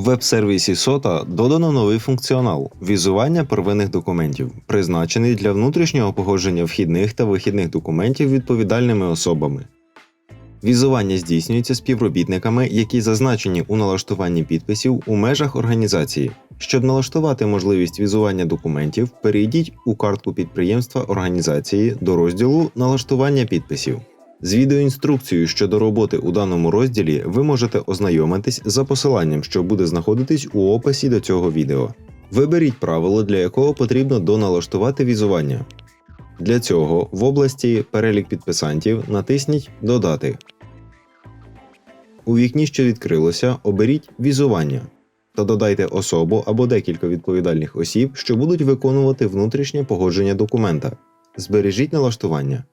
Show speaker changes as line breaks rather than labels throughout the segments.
В веб-сервісі SOTA додано новий функціонал візування первинних документів, призначений для внутрішнього погодження вхідних та вихідних документів відповідальними особами. Візування здійснюється співробітниками, які зазначені у налаштуванні підписів у межах організації. Щоб налаштувати можливість візування документів, перейдіть у картку підприємства організації до розділу Налаштування підписів. З відеоінструкцією щодо роботи у даному розділі ви можете ознайомитись за посиланням, що буде знаходитись у описі до цього відео. Виберіть правило, для якого потрібно доналаштувати візування. Для цього в області Перелік підписантів натисніть Додати. У вікні, що відкрилося, оберіть Візування та додайте особу або декілька відповідальних осіб, що будуть виконувати внутрішнє погодження документа. Збережіть налаштування.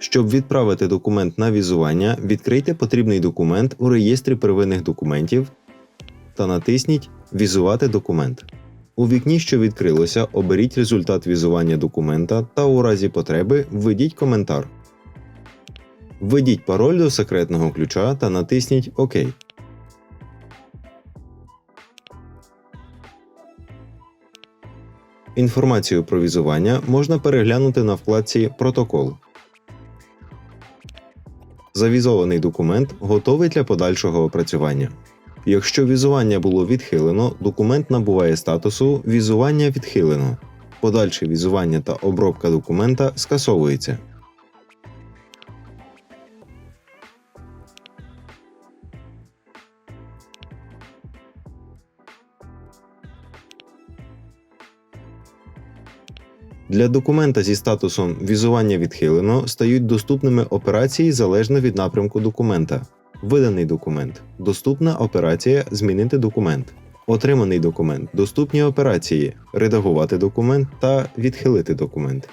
Щоб відправити документ на візування, відкрийте потрібний документ у реєстрі первинних документів та натисніть Візувати документ. У вікні, що відкрилося, оберіть результат візування документа та у разі потреби введіть коментар. Введіть пароль до секретного ключа та натисніть ОК. Інформацію про візування можна переглянути на вкладці Протокол. Завізований документ готовий для подальшого опрацювання. Якщо візування було відхилено, документ набуває статусу Візування відхилено. Подальше візування та обробка документа скасовується. Для документа зі статусом Візування відхилено стають доступними операції залежно від напрямку документа. Виданий документ. Доступна операція Змінити документ. Отриманий документ. Доступні операції Редагувати документ та Відхилити документ.